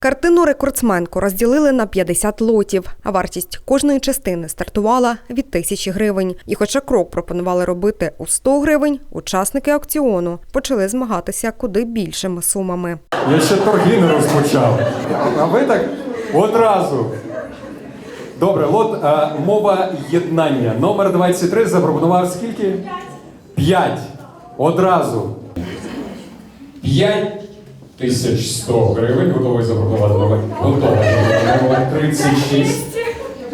Картину рекордсменку розділили на 50 лотів, а вартість кожної частини стартувала від тисячі гривень. І хоча крок пропонували робити у 100 гривень, учасники аукціону почали змагатися куди більшими сумами. Я ще торги не розпочав. А ви так одразу. Добре, лот е, мова єднання. Номер 23 запропонував скільки? П'ять. Одразу. 5100 гривень. Готовий запропонувати номер. Готовий. Номер 36.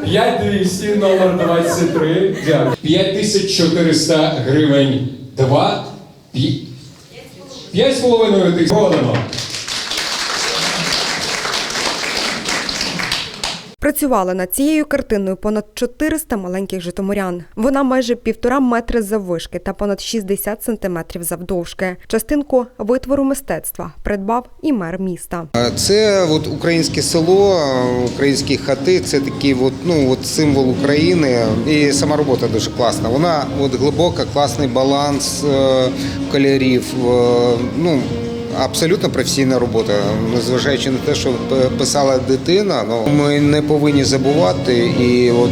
5200, номер 23. Дякую. 5400 гривень. Два. Пі... П'ять з половиною тисяч. Продано. Працювали над цією картиною понад 400 маленьких житомирян. Вона майже півтора метри заввишки та понад 60 сантиметрів завдовжки. Частинку витвору мистецтва придбав і мер міста. Це от українське село, українські хати. Це такий от, ну, от символ України. І сама робота дуже класна. Вона от глибока, класний баланс е, кольорів. е, ну, Абсолютно професійна робота, незважаючи на те, що писала дитина, ну ми не повинні забувати. І от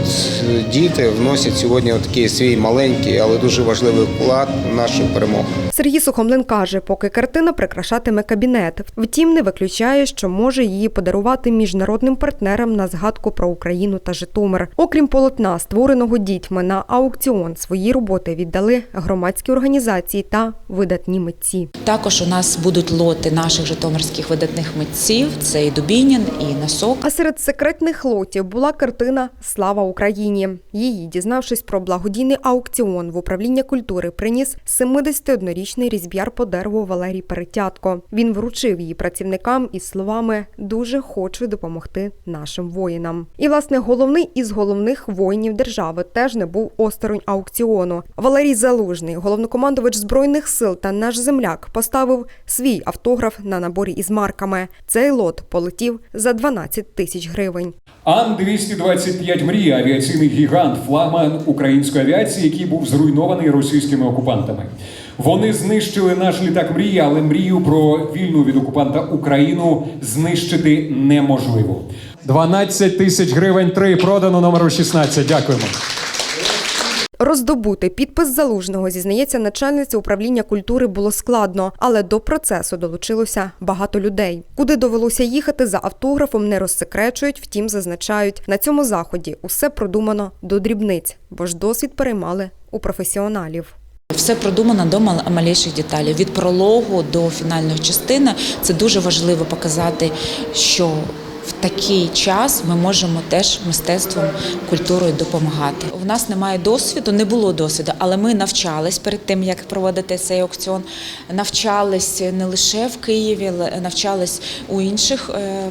діти вносять сьогодні такий свій маленький, але дуже важливий вклад в нашу перемогу. Сергій Сухомлин каже, поки картина прикрашатиме кабінет. Втім, не виключає, що може її подарувати міжнародним партнерам на згадку про Україну та Житомир. Окрім полотна, створеного дітьми на аукціон, свої роботи віддали громадські організації та видатні митці. Також у нас будуть лоти наших житомирських видатних митців. Це і Дубінін, і Носок. А серед секретних лотів була картина Слава Україні. Її, дізнавшись про благодійний аукціон в управління культури, приніс 71-річний різьб'яр по дереву Валерій Перетятко. Він вручив її працівникам із словами Дуже хочу допомогти нашим воїнам. І власне головний із головних воїнів держави теж не був осторонь аукціону. Валерій Залужний, головнокомандувач збройних сил та наш земляк, поставив свій автограф на наборі із марками. Цей лот полетів за 12 тисяч гривень. Ан-225 «Мрія» – авіаційний гігант, флагман української авіації, який був зруйнований російськими окупантами. Вони знищили наш літак «Мрія», але мрію про вільну від окупанта Україну знищити неможливо. 12 тисяч гривень, три продано номеру 16. Дякуємо. Роздобути підпис залужного зізнається начальниця управління культури було складно, але до процесу долучилося багато людей. Куди довелося їхати за автографом, не розсекречують, втім зазначають на цьому заході усе продумано до дрібниць, бо ж досвід переймали у професіоналів. Все продумано до мал- малейших деталей. Від прологу до фінальної частини це дуже важливо показати, що в такий час ми можемо теж мистецтвом, культурою допомагати. У нас немає досвіду, не було досвіду, але ми навчались перед тим, як проводити цей аукціон. Навчались не лише в Києві, навчались у інших е,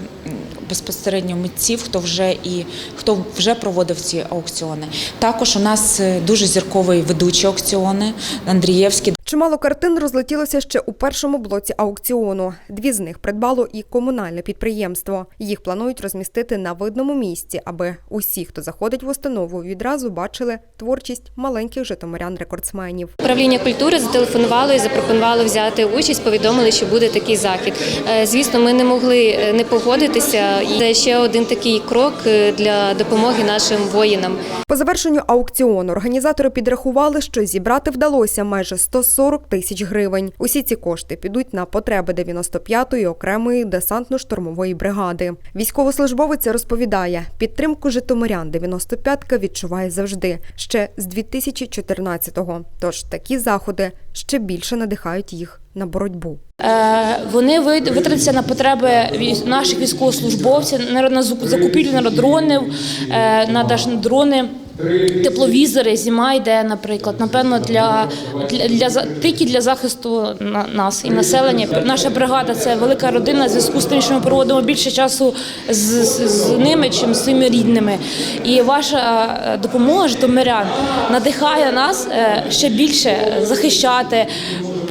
безпосередньо митців, хто вже і хто вже проводив ці аукціони. Також у нас е, дуже зірковий ведучий аукціони Андрієвський. Чимало картин розлетілося ще у першому блоці аукціону. Дві з них придбало і комунальне підприємство. Їх планують розмістити на видному місці, аби усі, хто заходить в установу, відразу бачили творчість маленьких житомирян-рекордсменів. Управління культури зателефонувало і запропонувало взяти участь, повідомили, що буде такий захід. Е, Звісно, ми не могли е, не погодитися, і це ще один такий крок е, для допомоги нашим воїнам. По завершенню аукціону організатори підрахували, що зібрати вдалося майже 140 тисяч гривень. Усі ці кошти підуть на потреби 95-ї окремої десантно-штурмової бригади. Військовослужбовець розповідає, підтримку житомирян 95-ка відчуває завжди, ще з 2014-го. Тож такі заходи ще більше надихають їх на боротьбу. Е, Вони вит- витратяться на потреби наших військовослужбовців, на на зак- закупівлю на дронів, е, на дрони. Тепловізори, зима йде, наприклад, напевно, для, для, для тільки для захисту нас і населення. Наша бригада це велика родина. в Зв'язку з тим, що ми проводимо більше часу з, з, з ними, чим з своїми рідними. І ваша е, допомога житомирян надихає нас е, ще більше захищати,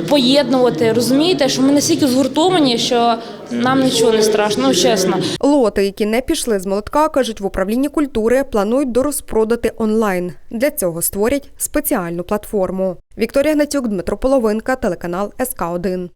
поєднувати. Розумієте, що ми настільки згуртовані, що нам нічого не страшно, ну чесно. Лоти, які не пішли з молотка, кажуть, в управлінні культури планують дорозпродати онлайн. Для цього створять спеціальну платформу. Вікторія Гнатюк, Дмитро Половинка, телеканал СК 1